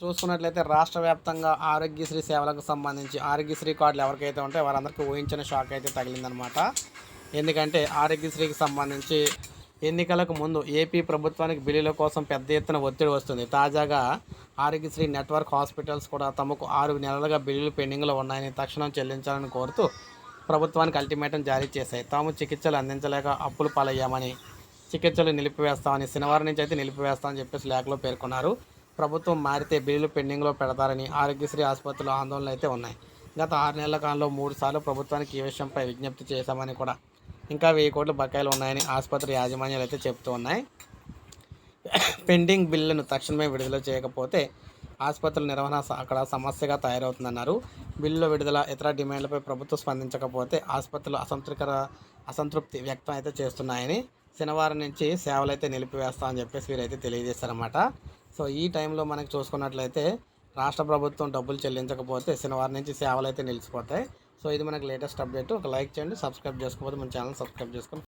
చూసుకున్నట్లయితే రాష్ట్ర వ్యాప్తంగా ఆరోగ్యశ్రీ సేవలకు సంబంధించి ఆరోగ్యశ్రీ కార్డులు ఎవరికైతే ఉంటాయో వారందరికీ ఊహించిన షాక్ అయితే తగిలిందనమాట ఎందుకంటే ఆరోగ్యశ్రీకి సంబంధించి ఎన్నికలకు ముందు ఏపీ ప్రభుత్వానికి బిల్లుల కోసం పెద్ద ఎత్తున ఒత్తిడి వస్తుంది. తాజాగా ఆరోగ్యశ్రీ నెట్వర్క్ హాస్పిటల్స్ కూడా తమకు ఆరు నెలలుగా బిల్లులు పెండింగ్లో ఉన్నాయని తక్షణం చెల్లించాలని కోరుతూ ప్రభుత్వానికి అల్టిమేటం జారీ చేశాయి. తాము చికిత్సలు అందించలేక అప్పులు పాలయ్యామని చికిత్సలు నిలిపివేస్తామని శనివారం నుంచి అయితే నిలిపివేస్తామని చెప్పేసి లేఖలో పేర్కొన్నారు. ప్రభుత్వం మారితే బిల్లులు పెండింగ్లో పెడతారని ఆరోగ్యశ్రీ ఆసుపత్రులు ఆందోళనలు అయితే ఉన్నాయి. గత ఆరు నెలల కాలంలో మూడు సార్లు ప్రభుత్వానికి ఈ విషయంపై విజ్ఞప్తి చేశామని కూడా ఇంకా వెయ్యి కోట్ల బకాయిలు ఉన్నాయని ఆసుపత్రి యాజమాన్యాలు అయితే చెప్తూ ఉన్నాయి. పెండింగ్ బిల్లును తక్షణమే విడుదల చేయకపోతే ఆసుపత్రుల నిర్వహణ అక్కడ సమస్యగా తయారవుతుందన్నారు. బిల్లుల విడుదల ఇతర డిమాండ్లపై ప్రభుత్వం స్పందించకపోతే ఆసుపత్రులు అసంతృకర అసంతృప్తి వ్యక్తం అయితే చేస్తున్నాయని శనివారం నుంచి సేవలు అయితే నిలిపివేస్తామని చెప్పేసి వీరైతే తెలియజేశారన్నమాట సో ఈ టైంలో మనకి చూసుకున్నట్లయితే రాష్ట్ర ప్రభుత్వం డబ్బులు చెల్లించకపోతే శనివారం నుంచి సేవలు అయితే నిలిచిపోతాయి. సో ఇది మనకి లేటెస్ట్ అప్డేట్. ఒక లైక్ చేయండి సబ్స్క్రైబ్ చేసుకోకపోతే మన ఛానల్ సబ్స్క్రైబ్ చేసుకొని